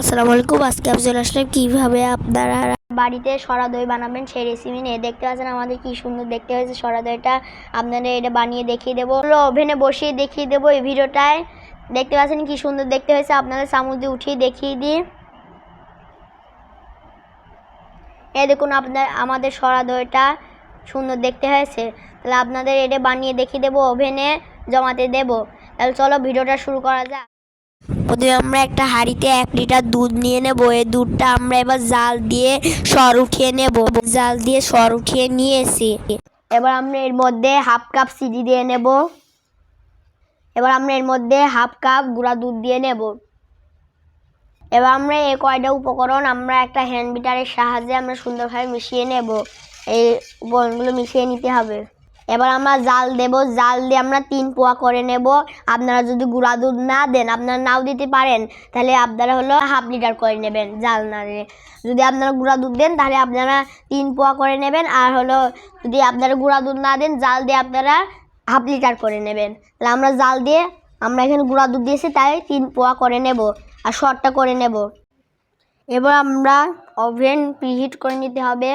আসসালামু আলাইকুম, আজকে আমি চলে আসলাম কীভাবে আপনারা বাড়িতে সরা দই বানাবেন সেই রেসিপি নিয়ে। দেখতে পাচ্ছেন আমাদের কি সুন্দর দেখতে হয়েছে সরা দইটা আপনাদের এটা বানিয়ে দেখিয়ে দেবো। ওভেনে বসিয়ে দেখিয়ে দেবো এই ভিডিওটায়। দেখতে পাচ্ছেন কি সুন্দর দেখতে হয়েছে, আপনাদের চামচ দিয়ে উঠিয়ে দেখিয়ে দিই। এ দেখুন আপনার আমাদের সরা দইটা সুন্দর দেখতে হয়েছে। তাহলে আপনাদের এটা বানিয়ে দেখিয়ে দেবো ওভেনে জমাতে দেবো। তাহলে চলো ভিডিওটা শুরু করা যাক। প্রথমে আমরা একটা হাঁড়িতে এক লিটার দুধ নিয়ে নেব, এই দুধটা আমরা এবার জাল দিয়ে সর উঠিয়ে নেব। জাল দিয়ে সর উঠিয়ে নিয়ে এসি এবার আমরা এর মধ্যে হাফ কাপ চিনি দিয়ে নেব। এবার আমরা এর মধ্যে হাফ কাপ গুঁড়া দুধ দিয়ে নেব। এবার আমরা এই কয়টা উপকরণ আমরা একটা হ্যান্ড বিটারের সাহায্যে আমরা সুন্দরভাবে মিশিয়ে নেব। এই উপকরণগুলো মিশিয়ে নিতে হবে। এবার আমরা জাল দেব, জাল দিয়ে আমরা তিন পোয়া করে নেব। আপনারা যদি গুঁড়া দুধ না দেন, আপনারা নাও দিতে পারেন, তাহলে আপনারা হলো হাফ লিটার করে নেবেন জাল না দিয়ে। যদি আপনারা গুঁড়া দুধ দেন, তাহলে আপনারা তিন পোয়া করে নেবেন, আর হলো যদি আপনারা গুঁড়া দুধ না দেন, জাল দিয়ে আপনারা হাফ লিটার করে নেবেন। তাহলে আমরা জাল দিয়ে, আমরা এখানে গুঁড়া দুধ দিয়েছি, তাই তিন পোয়া করে নেব, আর শর্টটা করে নেব। এবার আমরা ওভেন প্রিহিট করে নিতে হবে।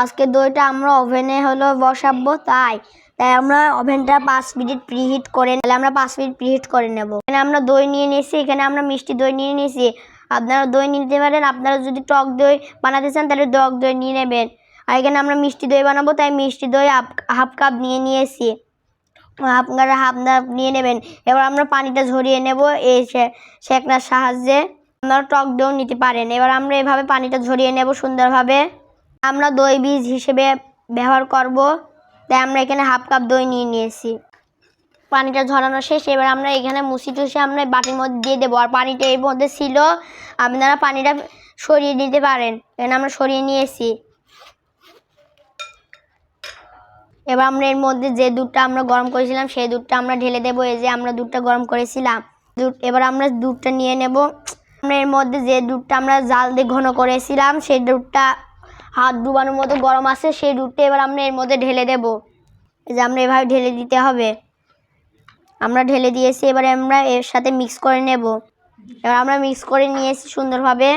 আজকে দইটা আমরা ওভেনে হলো বসাবো, তাই। তাই আমরা ওভেনটা পাঁচ মিনিট প্রিহিট করে তাহলে আমরা পাঁচ মিনিট প্রিহিট করে নেব। এখানে আমরা দই নিয়ে নিয়েছি, এখানে আমরা মিষ্টি দই নিয়ে নিয়েছি। আপনারা দই নিতে পারেন, আপনারা যদি টক দই বানাতে চান, তাহলে টক দই নিয়ে নেবেন। আর এখানে আমরা মিষ্টি দই বানাবো, তাই মিষ্টি দই হাফ কাপ নিয়ে নিয়েছি। হাফ হাফ কাপ নিয়ে নেবেন। এবার আমরা পানিটা ঝরিয়ে নেব, এই শেকনার সাহায্যে। আপনারা টক দইও নিতে পারেন। এবার আমরা এভাবে পানিটা ঝরিয়ে নেব সুন্দরভাবে। আমরা দই বীজ হিসেবে ব্যবহার করব। তাই আমরা এখানে হাফ কাপ দই নিয়ে নিয়েছি। পানিটা ঝরানো শেষ। এবার আমরা এখানে মুসি টুসি আমরা বাটির মধ্যে দিয়ে দেবো। আর পানিটা এর মধ্যে ছিল, আপনারা পানিটা সরিয়ে নিতে পারেন। এখানে আমরা সরিয়ে নিয়েছি। এবার আমরা এর মধ্যে যে দুধটা আমরা গরম করেছিলাম, সেই দুধটা আমরা ঢেলে দেবো। এই যে আমরা দুধটা গরম করেছিলাম। দুধ, এবার আমরা দুধটা নিয়ে নেব। আমরা এর মধ্যে যে দুধটা আমরা জাল দিয়ে ঘন করেছিলাম, সেই দুধটা হাত ডুবানোর মতো গরম আছে, সেই দুধটা এবার আমরা এর মধ্যে ঢেলে দেব। এই যে আমরা এভাবে ঢেলে দিতে হবে। আমরা ঢেলে দিয়েছি, এবারে আমরা এর সাথে মিক্স করে নেব। এবার আমরা মিক্স করে নিয়েছি সুন্দরভাবে।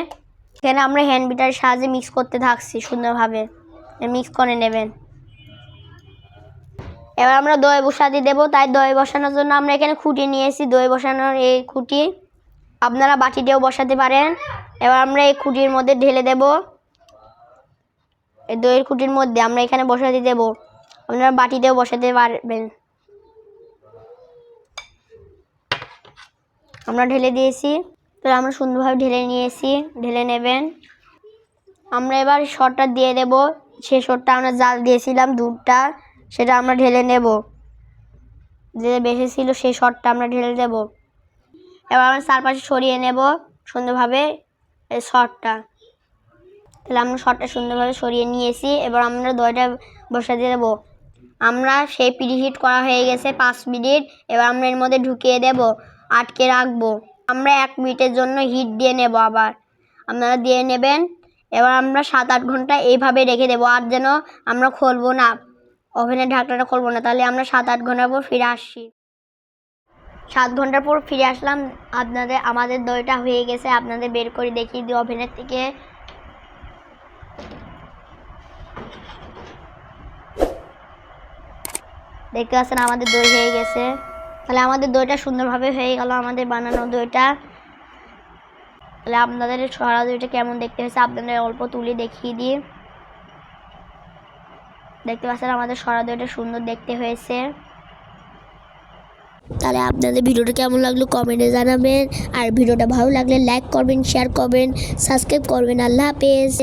এখানে আমরা হ্যান্ড বিটারের সাহায্যে মিক্স করতে থাকছি সুন্দরভাবে। মিক্স করে নেবেন। এবার আমরা দই বসাতে দেবো। তাই দই বসানোর জন্য আমরা এখানে খুঁটি নিয়েছি। দই বসানোর এই খুঁটি আপনারা বাটিতেও বসাতে পারেন। এবার আমরা এই খুঁটির মধ্যে ঢেলে দেব। এই দইয়ের খুঁটির মধ্যে আমরা এখানে বসাতে দেব। আপনারা বাটিতেও বসাতে পারবেন। আমরা ঢেলে দিয়েছি। তো আমরা সুন্দরভাবে ঢেলে নিয়েছি। ঢেলে নেবেন। আমরা এবার শটটা দিয়ে দেব। সে শটটা আমরা জাল দিয়েছিলাম দুধটা, সেটা আমরা ঢেলে নেব। যে বেশি ছিল সেই শটটা আমরা ঢেলে দেব। এবার আমরা চারপাশে সরিয়ে নেব সুন্দরভাবে এই শটটা তাহলে আমরা শটটা সুন্দরভাবে সরিয়ে নিয়েছি। এবার আমরা দইটা বসাতে দেবো। আমরা সেই প্রিহিট করা হয়ে গেছে পাঁচ মিনিট। এবার আমরা এর মধ্যে ঢুকিয়ে দেব, আটকে রাখব। আমরা এক মিনিটের জন্য হিট দিয়ে নেব আবার। আপনারা দিয়ে নেবেন। এবার আমরা সাত আট ঘণ্টা এইভাবে রেখে দেবো আর যেন আমরা খুলবো না। ওভেনের ঢাকনাটা খুলবো না। তাহলে আমরা সাত আট ঘণ্টার পর ফিরে আসছি সাত ঘণ্টার পর ফিরে আসলাম। আপনাদের, আমাদের দইটা হয়ে গেছে। আপনাদের বের করে দেখিয়ে দিই ওভেনের থেকে। দেখতে পাচ্ছেন আমাদের দই হয়ে গেছে। তাহলে আমাদের দইটা সুন্দরভাবে হয়ে গেল, আমাদের বানানো দইটা। তাহলে আপনাদের সরা দইটা কেমন দেখতে হয়েছে আপনাদের অল্প তুলে দেখিয়ে দিই। দেখতে পাচ্ছেন আমাদের সরা দইটা সুন্দর দেখতে হয়েছে। তাহলে আপনাদের ভিডিওটা কেমন লাগল কমেন্টে জানাবেন। আর ভিডিওটা ভালো লাগলে লাইক করবেন, শেয়ার করবেন, সাবস্ক্রাইব করবেন। আল্লাহ হাফেজ।